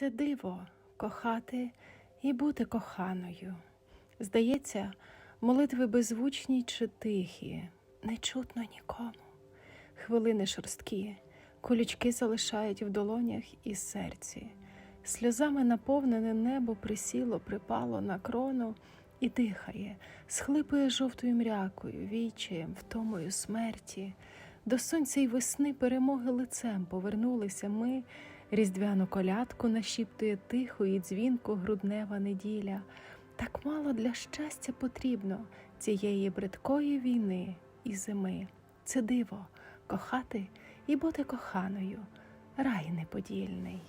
Це диво кохати і бути коханою. Здається, молитви беззвучні чи тихі, не чутно нікому. Хвилини шорсткі, колючки залишають в долонях і серці. Сльозами наповнене небо присіло, припало на крону і дихає, схлипує жовтою мрякою, вічаєм, втомою смерті. До сонця й весни перемоги лицем повернулися ми. Різдвяну колядку нашіптує тихо і дзвінко груднева неділя. Так мало для щастя потрібно цієї бридкої війни і зими. Це диво кохати і бути коханою, рай неподільний.